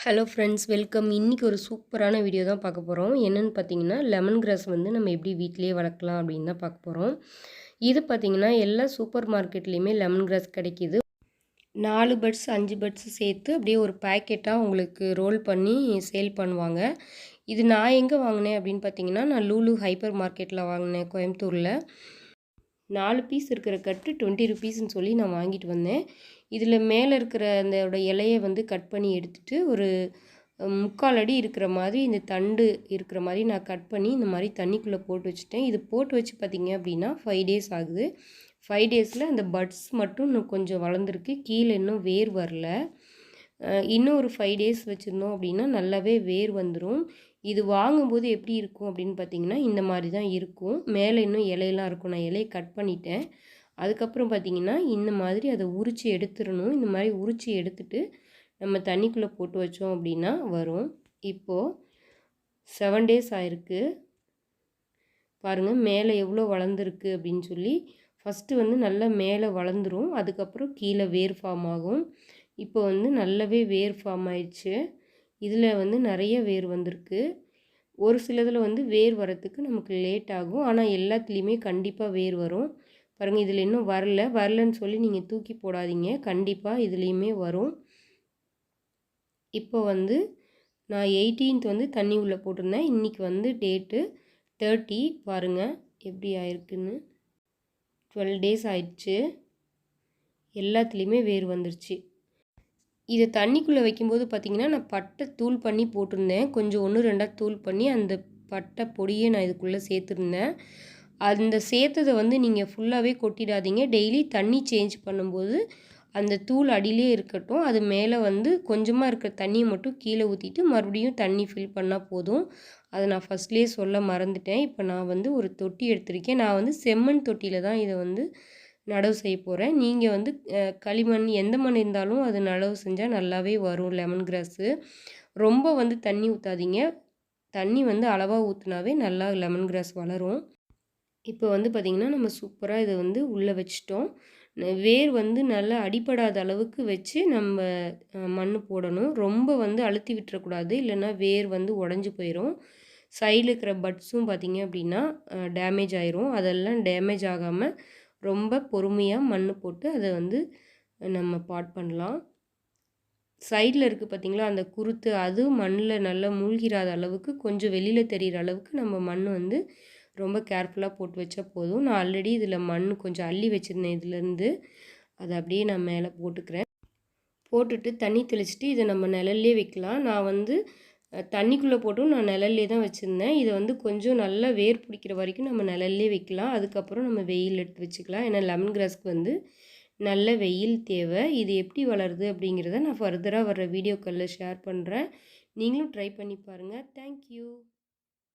Hello friends welcome இன்றைக்கி ஒரு சூப்பரான வீடியோ தான் பார்க்க போகிறோம் என்னென்னு பார்த்தீங்கன்னா லெமன் கிராஸ் வந்து நம்ம எப்படி வீட்டிலேயே வளர்க்கலாம் அப்படின்னு தான் பார்க்க போகிறோம் இது பார்த்திங்கன்னா எல்லா சூப்பர் மார்க்கெட்லேயுமே லெமன் கிராஸ் கிடைக்கிது. நாலு பட்ஸ் அஞ்சு பட்ஸ் சேர்த்து அப்படியே ஒரு பேக்கெட்டாக உங்களுக்கு ரோல் பண்ணி சேல் பண்ணுவாங்க. இது நான் எங்கே வாங்கினேன் அப்படின்னு பார்த்தீங்கன்னா நான் லூலு ஹைப்பர் மார்க்கெட்டில் வாங்கினேன் கோயம்புத்தூரில். நாலு பீஸ் இருக்கிற கட்டு டுவெண்ட்டி ருபீஸ்ன்னு சொல்லி நான் வாங்கிட்டு வந்தேன். இதில் மேலே இருக்கிற அந்த இலையை வந்து கட் பண்ணி எடுத்துகிட்டு ஒரு முக்கால் அடி இருக்கிற மாதிரி இந்த தண்டு இருக்கிற மாதிரி நான் கட் பண்ணி இந்த மாதிரி தண்ணிக்குள்ளே போட்டு வச்சுட்டேன். இது போட்டு வச்சு பார்த்திங்க அப்படின்னா ஃபைவ் டேஸ் ஆகுது. ஃபைவ் டேஸில் அந்த பட்ஸ் மட்டும் இன்னும் கொஞ்சம் வளர்ந்துருக்கு. கீழே இன்னும் வேர் வரல. இன்னும் ஒரு ஃபைவ் டேஸ் வச்சுருந்தோம் அப்படின்னா நல்லாவே வேர் வந்துடும் இது வாங்கும்போது எப்படி இருக்கும் அப்படின்னு பார்த்தீங்கன்னா இந்த மாதிரி தான் இருக்கும். மேலே இன்னும் இலையெல்லாம் இருக்கும். நான் இலையை கட் பண்ணிட்டேன். அதுக்கப்புறம் பார்த்திங்கன்னா இந்த மாதிரி அதை உரித்து எடுத்துடணும். இந்த மாதிரி உரித்து எடுத்துட்டு நம்ம தண்ணிக்குள்ளே போட்டு வச்சோம் அப்படின்னா வரும். இப்போது செவன் டேஸ் ஆயிருக்கு. பாருங்கள் மேலே எவ்வளோ வளர்ந்துருக்கு அப்படின்னு சொல்லி ஃபஸ்ட்டு வந்து நல்லா மேலே வளர்ந்துரும். அதுக்கப்புறம் கீழே வேர் ஃபார்ம் ஆகும். இப்போ வந்து நல்லாவே வேர் ஃபார்ம் ஆயிடுச்சு. இதில் வந்து நிறைய வேர் வந்திருக்கு. ஒரு சிலதில் வந்து வேர் வரத்துக்கு நமக்கு லேட் ஆகும். ஆனால் எல்லாத்துலேயுமே கண்டிப்பாக வேர் வரும். பாருங்கள் இதில் இன்னும் வரல. வரலன்னு சொல்லி நீங்கள் தூக்கி போடாதீங்க. கண்டிப்பாக இதுலேயுமே வரும். இப்போ வந்து நான் எயிட்டீன்த் வந்து தண்ணி உள்ளே போட்டிருந்தேன். இன்றைக்கி வந்து டேட்டு தேர்ட்டி. பாருங்கள் எப்படி ஆயிருக்குன்னு. டுவெல் டேஸ் ஆயிடுச்சு. எல்லாத்துலேயுமே வேர் வந்துருச்சு. இதை தண்ணிக்குள்ளே வைக்கும்போது பார்த்திங்கன்னா நான் பட்டை தூள் பண்ணி போட்டிருந்தேன். கொஞ்சம் ஒன்று ரெண்டாக தூள் பண்ணி அந்த பட்டை பொடியை நான் இதுக்குள்ளே சேர்த்துருந்தேன். அந்த சேர்த்ததை வந்து நீங்கள் ஃபுல்லாகவே கொட்டிடாதீங்க. டெய்லி தண்ணி சேஞ்ச் பண்ணும்போது அந்த தூள் அடியிலே இருக்கட்டும். அது மேலே வந்து கொஞ்சமாக இருக்கிற தண்ணியை மட்டும் கீழே ஊற்றிட்டு மறுபடியும் தண்ணி ஃபில் பண்ணால் போதும். அதை நான் ஃபஸ்ட்லேயே சொல்ல மறந்துட்டேன். இப்போ நான் வந்து ஒரு தொட்டி எடுத்திருக்கேன். நான் வந்து செம்மண் தொட்டியில் தான் இதை வந்து நடவு செய்ய போகிறேன் நீங்கள் வந்து களிமண் எந்த மண் இருந்தாலும் அது நடவு செஞ்சால் நல்லாவே வரும் லெமன் கிராஸு. ரொம்ப வந்து தண்ணி ஊற்றாதீங்க தண்ணி வந்து அளவாக ஊற்றுனாவே நல்லா லெமன் கிராஸ் வளரும். இப்போ வந்து பார்த்திங்கன்னா நம்ம சூப்பராக இதை வந்து உள்ளே வச்சிட்டோம். வேர் வந்து நல்லா அடிப்படாத அளவுக்கு வச்சு நம்ம மண் போடணும். ரொம்ப வந்து அழுத்தி விட்டுறக்கூடாது. இல்லைன்னா வேர் வந்து உடஞ்சி போயிடும் சைடில் இருக்கிற பட்ஸும் பார்த்திங்க அப்படின்னா டேமேஜ் ஆயிரும். அதெல்லாம் டேமேஜ் ஆகாமல் ரொம்ப பொறுமையாக மண் போட்டு அதை வந்து நம்ம பாட் பண்ணலாம். சைடில் இருக்குது பார்த்திங்களா அந்த குருத்து அது மண்ணில் நல்லா மூழ்கிறாத அளவுக்கு கொஞ்சம் வெளியில் தெரிகிற அளவுக்கு நம்ம மண் வந்து ரொம்ப கேர்ஃபுல்லாக போட்டு வச்சா போதும். நான் ஆல்ரெடி இதில் மண் கொஞ்சம் அள்ளி வச்சுருந்தேன் இதுலேருந்து அதை அப்படியே நான் மேலே போட்டுக்கிறேன். போட்டுட்டு தண்ணி தெளிச்சிட்டு இதை நம்ம நிழல்லே வைக்கலாம். நான் வந்து தண்ணிக்குள்ளே போட்டும் நான் நிழல்லே தான் வச்சுருந்தேன். இதை வந்து கொஞ்சம் நல்லா வேர் பிடிக்கிற வரைக்கும் நம்ம நிழல்லே வைக்கலாம். அதுக்கப்புறம் நம்ம வெயில் எடுத்து வச்சுக்கலாம். ஏன்னா லெமன் கிராஸ்க்கு வந்து நல்ல வெயில் தேவை. இது எப்படி வளருது அப்படிங்கிறத நான் ஃபர்தராக வர வீடியோக்களில் ஷேர் பண்ணுறேன் நீங்களும் ட்ரை பண்ணி பாருங்கள் தேங்க்யூ